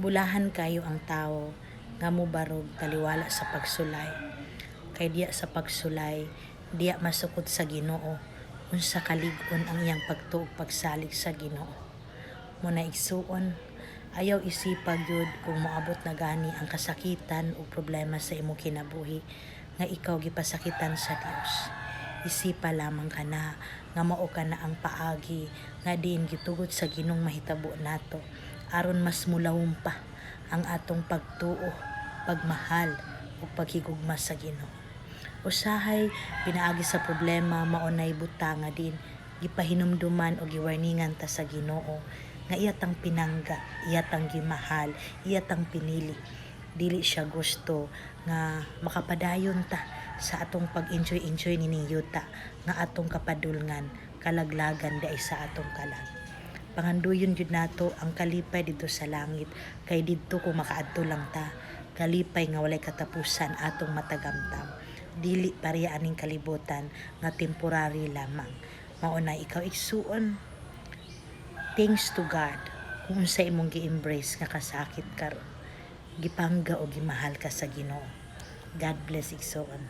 Bulahan kayo ang tao nga mobarog taliwala sa pagsulay. Kay diya sa pagsulay, diya masukot sa Ginoo unsa kalig-on ang iyang pagtuog pagsalig sa Ginoo. Muna igsuon, ayaw isipag yun kung moabot na gani ang kasakitan o problema sa imong kinabuhi nga ikaw gipasakitan sa Dios. Isipa lamang ka na nga mao ka na ang paagi nga diin gitugot sa Ginong mahitabo nato aron mas mulawom pa ang atong pagtuo, pagmahal ug paghigugma sa Ginoo. Usahay pinaagi sa problema maunay buta nga din gipahinumduman o giwarningan ta sa Ginoo nga iyatang pinangga, iyatang gimahal, iyatang pinili. Dili siya gusto nga makapadayon ta sa atong pag-enjoy-enjoy ni Yuta nga atong kapadulngan, kalaglagan di sa atong kalag. Panganduyon jud nato ang kalipay dito sa langit kay didto kung makaadto lang ta. Kalipay nga walay katapusan atong matagamtam. Dili pareha aning kalibutan nga temporary lamang. Mao ikaw igsuon thanks to God kung unsa imong gi-embrace nga kasakit karon gipangga o gimahal ka sa Ginoo. God bless igsuon